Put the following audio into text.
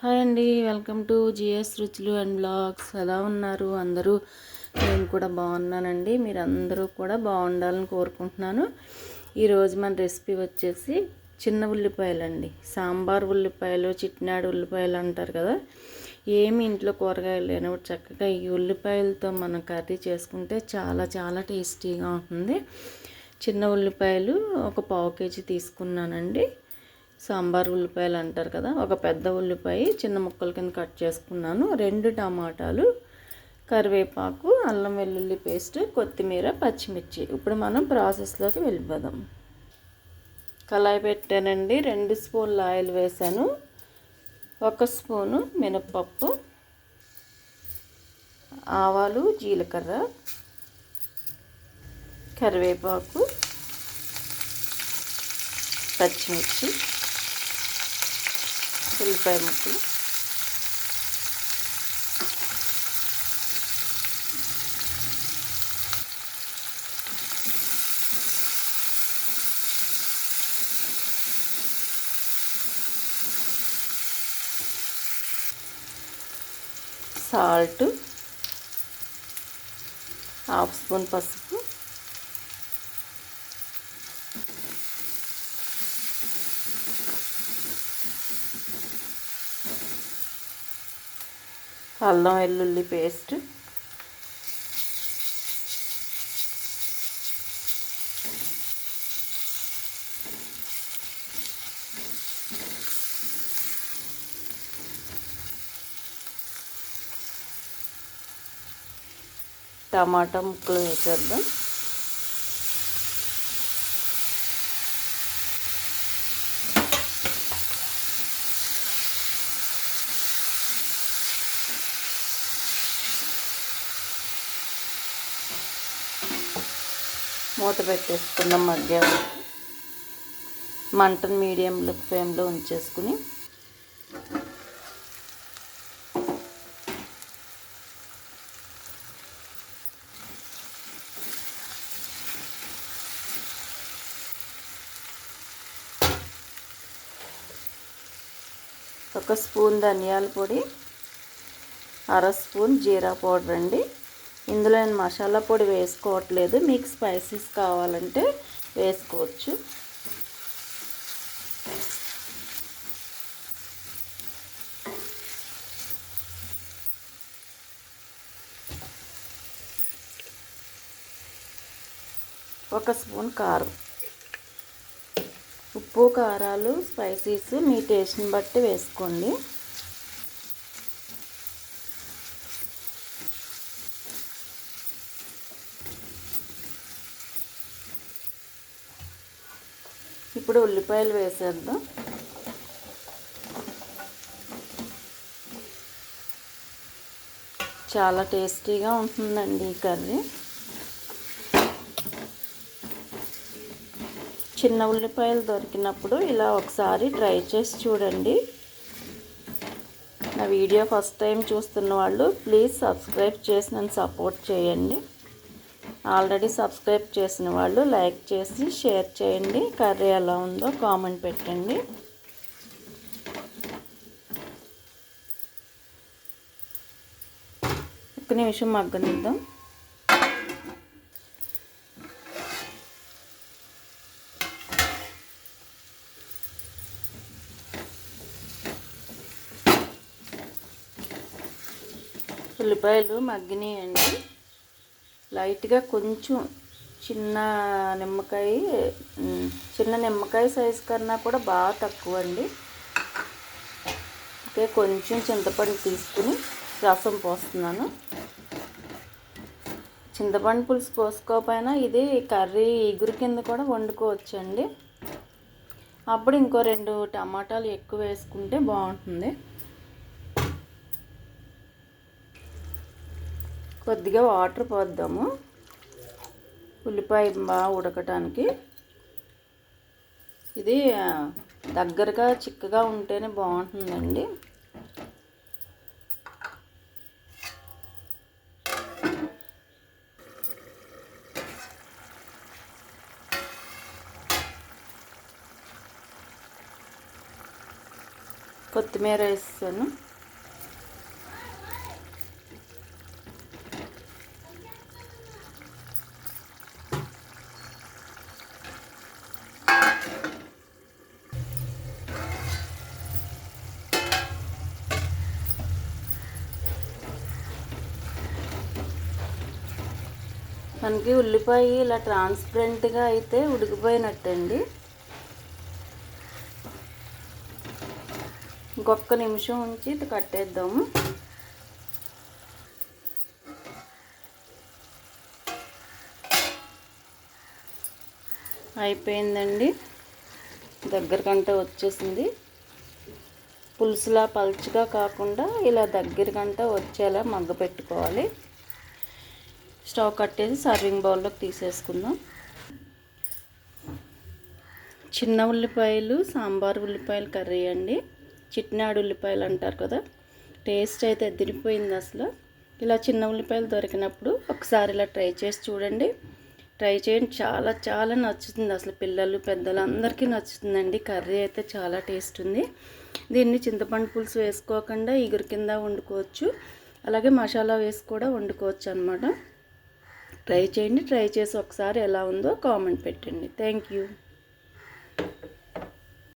Hi అండి welcome to GS రుచులు and blogs. ఎలా ఉన్నారు? అందరూ? నేను కూడా బాగున్నానండి. మీరు అందరూ కూడా బాగుండాలని కోరుకుంటున్నాను. ఈరోజు మన రెసిపీ వచ్చేసి చిన్న ఉల్లిపాయలండి. సాంబార్ ఉల్లిపాయలు చిట్నాడు ఉల్లిపాయలు అంటారు కదా. ఏమి ఇంట్లో కూరగాయలు లేనప్పుడు చక్కగా ఈ ఉల్లిపాయలతో మనం కర్రీ చేసుకుంటే చాలా చాలా టేస్టీగా ఉంటుంది. చిన్న ఉల్లిపాయలు ఒక పావు కేజీ తీసుకున్నానండి. సాంబార్ ఉల్లిపాయలు అంటారు కదా ఒక పెద్ద ఉల్లిపాయ చిన్న ముక్కల కింద కట్ చేసుకున్నాను. రెండు టమాటాలు కరివేపాకు అల్లం వెల్లుల్లి పేస్ట్ కొత్తిమీర పచ్చిమిర్చి. ఇప్పుడు మనం ప్రాసెస్లోకి వెళ్ళిపోదాం. కళాయి పెట్టానండి. రెండు స్పూన్లు ఆయిల్ వేసాను. ఒక స్పూను మినప్పప్పు ఆవాలు జీలకర్ర కరివేపాకు పచ్చిమిర్చి. ఉల్లిపాయ ముక్కలు సాల్ట్ హాఫ్ స్పూన్ పసుపు అల్లం వెల్లుల్లి పేస్ట్. టమాటా ముక్కలు వేసేద్దాం. మూత పెట్టేసుకుందాం మధ్యాహ్నం. మంటను మీడియం ఫ్లేమ్లో ఉంచేసుకుని ఒక స్పూన్ ధనియాల పొడి అర స్పూన్ జీరా పౌడర్ అండి. ఇందులో నేను మసాలా పొడి వేసుకోవట్లేదు. మీకు స్పైసీస్ కావాలంటే వేసుకోవచ్చు. ఒక స్పూన్ కారం. ఉప్పు కారాలు స్పైసీస్ మీ టేస్ట్ని బట్టి వేసుకోండి. ఇప్పుడు ఉల్లిపాయలు వేసేద్దాం. చాలా టేస్టీగా ఉంటుందండి ఈ కర్రీ. చిన్న ఉల్లిపాయలు దొరికినప్పుడు ఇలా ఒకసారి ట్రై చేసి చూడండి. నా వీడియో ఫస్ట్ టైం చూస్తున్న వాళ్ళు ప్లీజ్ సబ్స్క్రైబ్ చేసి నన్ను సపోర్ట్ చేయండి. ఆల్రెడీ సబ్స్క్రైబ్ చేసిన వాళ్ళు లైక్ చేసి షేర్ చేయండి. కర్రీ ఎలా ఉందో కామెంట్ పెట్టండి. ఒక నిమిషం మగ్గనిద్దాం. ఉల్లిపాయలు మగ్గినాయండి. లైట్గా కొంచెం చిన్న నిమ్మకాయ చిన్న నిమ్మకాయ సైజు కన్నా కూడా బాగా తక్కువ అండి ఓకే కొంచెం చింతపండు తీసుకుని రసం పోస్తున్నాను. చింతపండు పులుసు పోసుకోకపోయినా ఇది కర్రీ ఇగురు కింద కూడా వండుకోవచ్చండి. అప్పుడు ఇంకో రెండు టమాటాలు ఎక్కువ వేసుకుంటే బాగుంటుంది. కొద్దిగా వాటర్ పోద్దాము. ఉల్లిపాయ బాగా ఉడకటానికి. ఇది దగ్గరగా చిక్కగా ఉంటేనే బాగుంటుందండి. కొత్తిమీర వేస్తాను. మనకి ఉల్లిపాయ ఇలా ట్రాన్స్పరెంట్గా అయితే ఉడికిపోయినట్టండి. ఇంకొక నిమిషం ఉంచి ఇది కట్టేద్దాము అయిపోయిందండి. దగ్గరకంటే వచ్చేసింది. పులుసులా పలుచగా కాకుండా ఇలా దగ్గరకంటే వచ్చేలా మగ్గ పెట్టుకోవాలి స్టవ్ కట్టేసి సర్వింగ్ బౌల్లోకి తీసేసుకుందాం. చిన్న ఉల్లిపాయలు సాంబార్ ఉల్లిపాయలు కర్రీ అండి. చిట్నాడు ఉల్లిపాయలు అంటారు కదా. టేస్ట్ అయితే ఎదిరిపోయింది అసలు. ఇలా చిన్న ఉల్లిపాయలు దొరికినప్పుడు ఒకసారి ఇలా ట్రై చేసి చూడండి. ట్రై చేయండి. చాలా చాలా నచ్చుతుంది అసలు. పిల్లలు పెద్దలు అందరికీ నచ్చుతుందండి. కర్రీ అయితే చాలా టేస్ట్ ఉంది. దీన్ని చింతపండు పులుసు వేసుకోకుండా ఇగురు కింద వండుకోవచ్చు. అలాగే మసాలా వేసి కూడా వండుకోవచ్చు అనమాట ట్రై చేయండి. ట్రై చేసి ఒకసారి ఎలా ఉందో కామెంట్ పెట్టండి. Thank you.